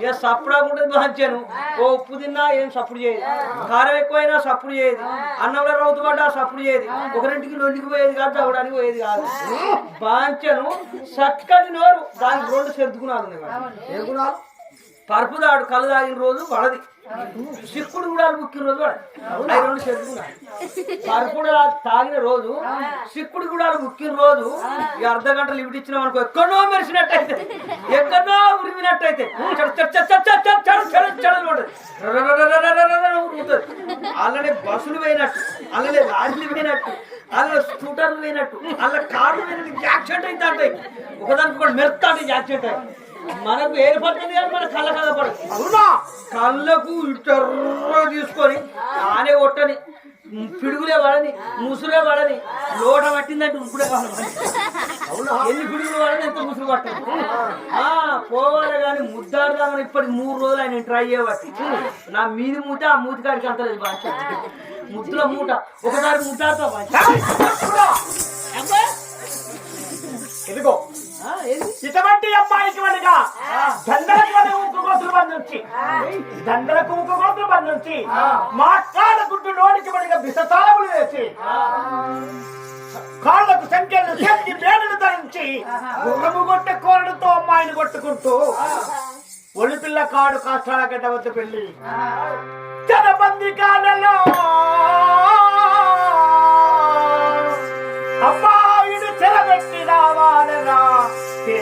ఇక సప్పుడు ఉంటుంది మంచాను ఓ ఉప్పు తిన్నా ఏం సప్పుడు చేయదు. కారం ఎక్కువైనా సప్పుడు చేయదు. అన్నంలో రౌతు పడ్డా సప్పుడు చేయదు. ఒకరింటికి లొల్లికి పోయేది కాదు చదవడానికి పోయేది కాదు. బాంచను సట్కటి నోరు. దానికి రెండు సెరుతుకున్నాను ఏం పరుపుదాడు కళ్ళు తాగిన రోజు వాళ్ళది సిక్కుడు కూడా ముక్కిన రోజు వడది రెండు చదువుకున్నాను పరుపుడు తాగిన రోజు సిక్కుడు కూడా ముక్కిన రోజు ఈ అర్ధ గంట లిమిట్ ఇచ్చిన మనకు ఎక్కడో మెరిసినట్టయితే ఎక్కడో ఉరిమినట్టయితే అలానే బస్సులు పోయినట్టు అలానే లారీలు పోయినట్టు అలా స్కూటర్లు పోయినట్టు అలా కార్లు పోయినట్టు యాక్సిడెంట్ అయితే ఒకదానికి కూడా మెరుతా యాక్సిడెంట్ అయ్యి మనకు ఏర్పడుతుంది కానీ మన కళ్ళ అవునా? కళ్ళకు ఇటర్ర తీసుకొని ఆనే కొట్టని పిడుగులే పడని ముసురే పడని లోట పట్టిందంటే ఉప్పుడే కావాలి అవునా? ఎన్ని పిడుగులు పడని ఎంత ముసురు పట్టదు. ఆ పోవాలి కానీ ముద్దాడుదామని ఇప్పటికి మూడు రోజులు ఆయన ట్రై చేయబట్టి. నా మీది మూత ఆ మూతి కాడికి అంత లేదు బాగా ముద్దుల మూట ఒకసారి ముద్దాడుతా ఇదిగో ఇటువంటి అమ్మాయికి వనగా. దండలకు వన ఊపుకోతులు బంధు నుంచి దండలకు ఊపుకోతులు బంధు నుంచి మాట్లాడకుంటూ నోటికి వనగా విషతాళములు వేసి కాళ్ళకు సంఖ్యలు చేతి మేడలు ధరించి గుర్రము కొట్టే కోరడుతో అమ్మాయిని కొట్టుకుంటూ ఒలిపిల్ల కాడు కాష్టాల గడ్డ వద్ద పెళ్ళి జనబంది కాలలో అమ్మాయిని చెరబెట్టి రావాలరా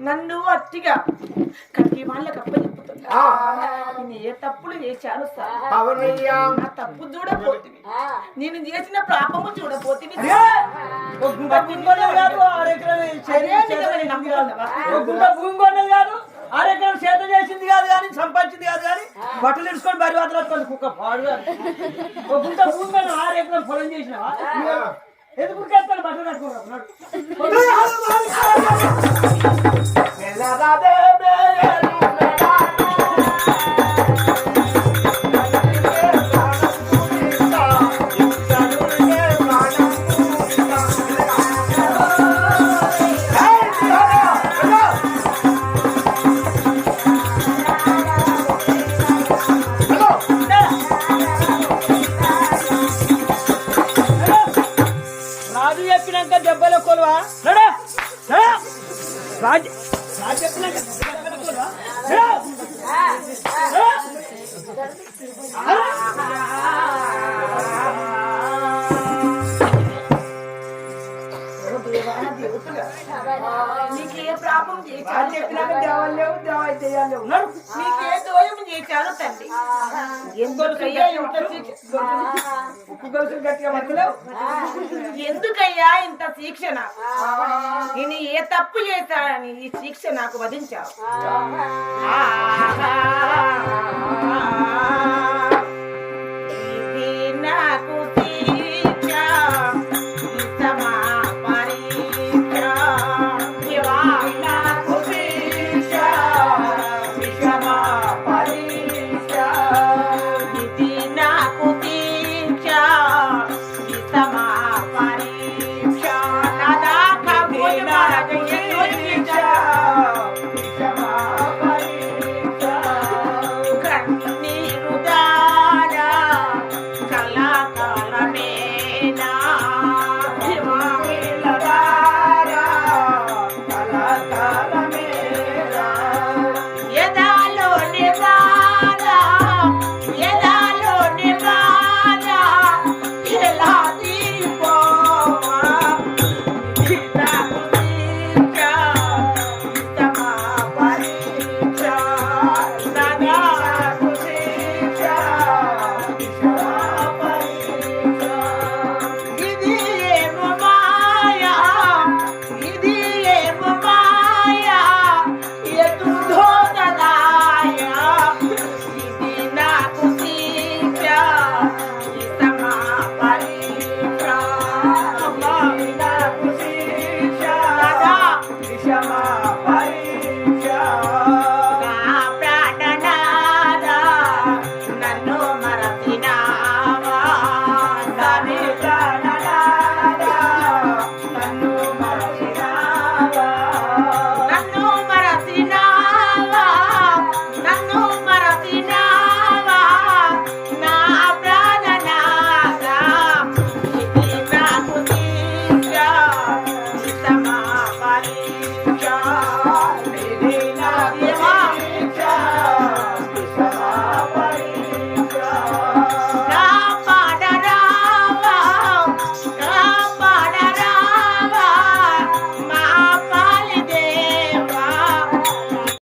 నన్ను అట్టిగా కట్టి వాళ్ళ కప్ప చెప్పుతుంది ఏ తప్పులు చేశాను సార్. నా తప్పు చూడబోతుంది నేను చేసిన పాపము చూడబోతుంది గారు ఆరోగ్యం చేత చేసింది కాదు కానీ సంపాదించింది కాదు కానీ బట్టలు ఇడుచుకొని బరి వాతలు కుక్క పాడు గారు ఆరోగ్యం ఫలం చేసినావా? ఎందుకు బట్టలు కట్టుకోరా? నీకు ఏ ప్రాబ్లం చేశాను రాజు చెప్పినాక దేవాలు లేవు దేవాలు చేయాలి లేవు నడు. నీకే దోయం చేశాను తండ్రి ఎందుకయ్యా ఇంత శిక్ష ఉప్పు గొలుసులు గట్టిగా పట్టులేవు ఎందుకయ్యా ఇంత శిక్షణ? నేను ఏ తప్పు చేశానని ఈ శిక్ష నాకు వధించావు.